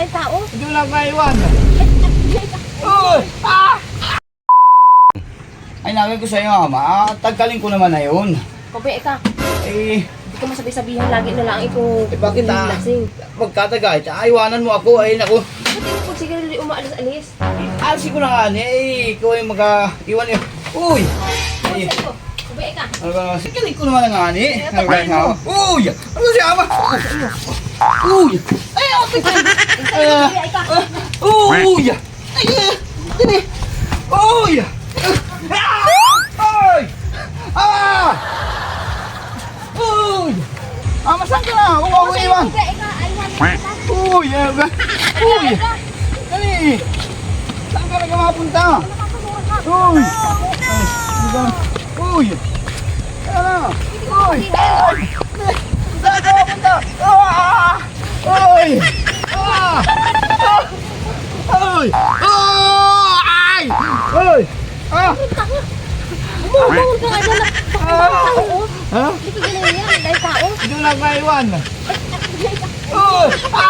Ay, tao. Hindi mo lang maiwan. Uy! Ah! Ay, nagay ko sa'yo, ama. Ah, tagkalin ko naman na yun. Kobe, eka. Eh, Hindi ka masabi-sabihan lagi na lang ikaw. eh bakit ah? Lasing. Magkatagay, aywanan mo ako. Ay, naku. Ba't hindi po siguro umaalis-alis? Alisin ko na nga, eh. Ikaw yung mag-iwan yun. Uy! Ano Eh, sa iyo? Kobe, eka. ano ba? Tagkalin ko naman nga, ni. Ano ba? Uy! Ano siya, ama? Uy! Ay, Ah. Uy! Ay! Dali! Uy! Ah! Ay! Ah! Uy! Ah, masan ka na? Aywan na kita. Uy! ah, Uy! Dali! Saan ka na mapunta? Uy! Ano? Uy! Kaya na! Uy! Ay! Saan ka mapunta? Ah! Uy! Ah! Ah! Ay! Ah! Ay! Ay! Ah! Bumabawal ka nga dyan. Ah! Tao. Ha? Hindi ka ganun yan. Dahil tao. Mo lang maiwan. Ah! Ah!